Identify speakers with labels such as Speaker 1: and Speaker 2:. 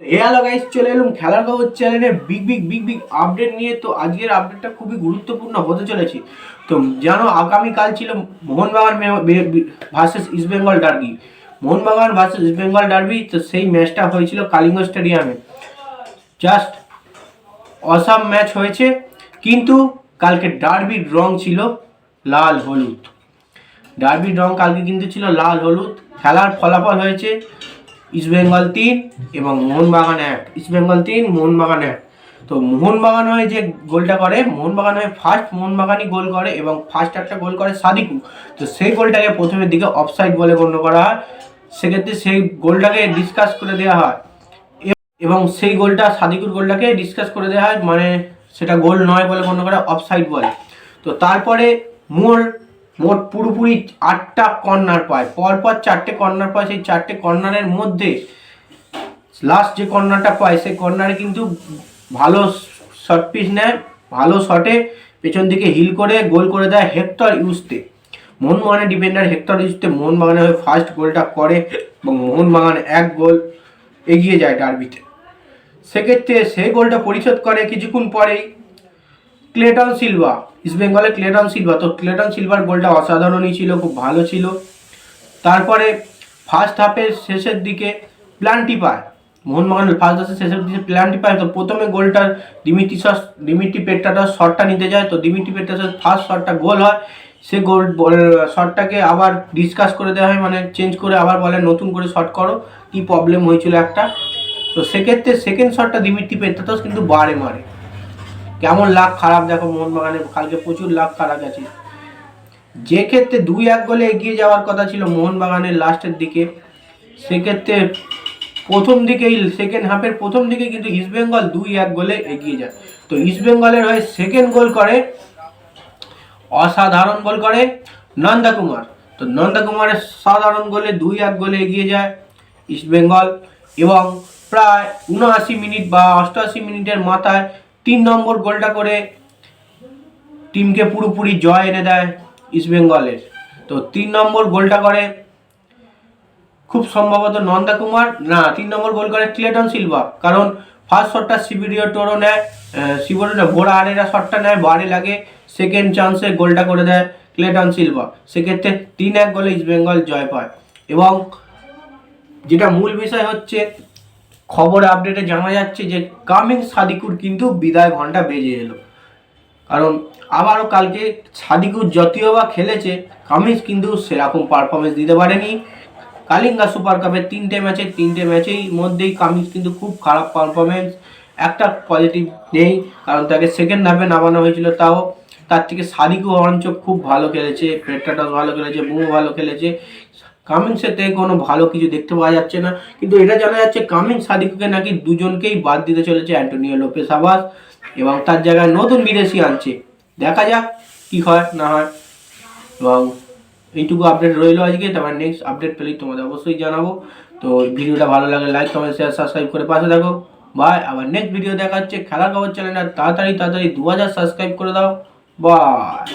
Speaker 1: Hello guys চলে এলাম খেলার খবর চ্যানেলে big big big big update নিয়ে। তো আজকের আপডেটটা খুবই গুরুত্বপূর্ণ হতে চলেছে। তো জানো, আগামীকাল ছিল Mohun Bagan versus East Bengal derby Mohun Bagan versus East Bengal derby তো সেই ম্যাচটা হয়েছিল কালিঙ্গ স্টেডিয়ামে জাস্ট অসাম ম্যাচ হয়েছে, কিন্তু কালকে ডার্বির রং ছিল লাল হলুদ। ডার্বির রং কালকে কিন্তু ছিল লাল হলুদ। খেলার ফলাফল হয়েছে ইস্টবেঙ্গল তিন এবং মোহনবাগান এক। ইস্টবেঙ্গল তিন, মোহনবাগান এক। তো মোহনবাগান হয়ে যে গোলটা করে, মোহনবাগান হয়ে ফার্স্ট মোহনবাগানই গোল করে এবং ফার্স্ট একটা গোল করে সাদিকু। তো সেই গোলটাকে প্রথমের দিকে অফসাইড বলে গণ্য করা হয়। সেক্ষেত্রে সেই গোলটাকে ডিসকাস করে দেওয়া হয়। এবং সেই গোলটা, সাদিকুর গোলটাকে ডিসকাস করে দেওয়া হয়। মানে সেটা গোল নয় বলে গণ্য করা অফসাইড বলে। তো তারপরে মোর মোট পুরোপুরি আটটা কর্নার পায়। পরপর চারটে কর্নার পায়, সেই চারটে কর্নারের মধ্যে লাস্ট যে কর্নারটা পায়, সেই কর্নারে কিন্তু ভালো শর্ট পিচ নেয়, ভালো শটে পেছন দিকে হিল করে, গোল করে দেয় হেক্টর ইউজতে। মোহনবাগানের ডিফেন্ডার হেক্টর ইউজতে মোহনবাগানের হয়ে ফার্স্ট গোলটা করে এবং মোহনবাগান এক গোল এগিয়ে যায় ডার্বিতে। সেক্ষেত্রে সেই গোলটা পরিশোধ করে কিছুক্ষণ পরেই। ক্লেটন সিলভা ইস্টবেঙ্গলের ক্লেটন সিলভা তো ক্লেটন সিলভার গোলটা অসাধারণই ছিল, খুব ভালো ছিল। তারপরে ফার্স্ট হাফের শেষের দিকে প্লান্টি পায় মোহনবাগানের ফার্স্ট হাফের শেষের দিকে প্লান্টি পায় তো প্রথমে গোলটার দিমিটি দিমিটি পেট্টাটা শটটা নিতে যায়, তো দিমিটি পেট্টাটার ফার্স্ট শটটা গোল হয়, সে গোল শটটাকে আবার ডিসকাস করে দেওয়া হয় মানে চেঞ্জ করে আবার বলে নতুন করে শট করো, কি প্রবলেম হয়েছিল একটা। তো সেক্ষেত্রে সেকেন্ড শটটা দিমিটি পেট্টাটাস কিন্তু বারে মারে। কেমন লাভ খারাপ? দেখো মোহনবাগানের কালকে প্রচুর লাভ খারাপ আছে। যে ক্ষেত্রে দুই এক গোলে এগিয়ে যাওয়ার কথা ছিল মোহনবাগানের লাস্টের দিকে, সেক্ষেত্রে প্রথম দিকেই সেকেন্ড হাফের প্রথম দিকে কিন্তু ইস্টবেঙ্গল দুই এক গোলে এগিয়ে যায়। তো ইস্টবেঙ্গলের হয়ে সেকেন্ড গোল করে, অসাধারণ গোল করে নন্দা কুমার তো নন্দা কুমারের সাধারণ গোলে দুই এক গোলে এগিয়ে যায় ইস্টবেঙ্গল এবং প্রায় উনআশি মিনিট বা অষ্টআশি মিনিটের মাথায় তিন নম্বর গোলটা করে টিমকে পুরোপুরি জয় এনে দেয় ইস্টবেঙ্গলের তো তিন নম্বর গোলটা করে খুব সম্ভবত নন্দা কুমার, না, তিন নম্বর গোল করে ক্লেটন সিলভা। কারণ ফার্স্ট শটটা সিবিরিও টোরো নেয় সিবিরিও ভোরা আরেরা শটটা নেয় বারে লাগে। সেকেন্ড চান্সে গোলটা করে দেয় ক্লেটন সিলভা। সেক্ষেত্রে তিন এক গোলে ইস্টবেঙ্গল জয় পায়। এবং যেটা মূল বিষয় হচ্ছে খবর আপডেটে জানা যাচ্ছে যে কামিং সাদিকুর কিন্তু বিদায় ঘণ্টা বেজে এলো। কারণ আবারও কালকে সাদিকুর যতীয় বা খেলেছে কামিন্স কিন্তু সেরকম পারফরমেন্স দিতে পারেনি। কালিঙ্গা সুপার কাপের তিনটে ম্যাচে তিনটে ম্যাচেই মধ্যেই কামিন্স কিন্তু খুব খারাপ পারফরমেন্স একটা পজিটিভ নেই, কারণ তাকে সেকেন্ড হাফে নামানো হয়েছিল, তাও তার থেকে সাদিকু বরঞ্চ খুব ভালো খেলেছে পেট্রাটাস ভালো খেলেছে বুমো ভালো খেলেছে। কামিংসের থেকে কোনো ভালো কিছু দেখতে পাওয়া যাচ্ছে না। কিন্তু এটা জানা যাচ্ছে কামিং সাদিকুকে নাকি দুজনকেই বাদ দিতে চলেছে অ্যান্টোনিও লোপেস আবাস এবং তার জায়গায় নতুন বিদেশি আনছে। দেখা যাক কি হয়, না হয়। এবং এইটুকু আপডেট রইল আজকে। তারপর নেক্সট আপডেট পেলেই তোমাদের অবশ্যই জানাব। তো ভিডিওটা ভালো লাগে লাইক কমেন্ট শেয়ার সাবস্ক্রাইব করে পাশে থাকো। বাই আবার নেক্সট ভিডিও দেখা হচ্ছে খেলার খবর চ্যানেলটা তাড়াতাড়ি তাড়াতাড়ি দু হাজার সাবস্ক্রাইব করে দাও। বাই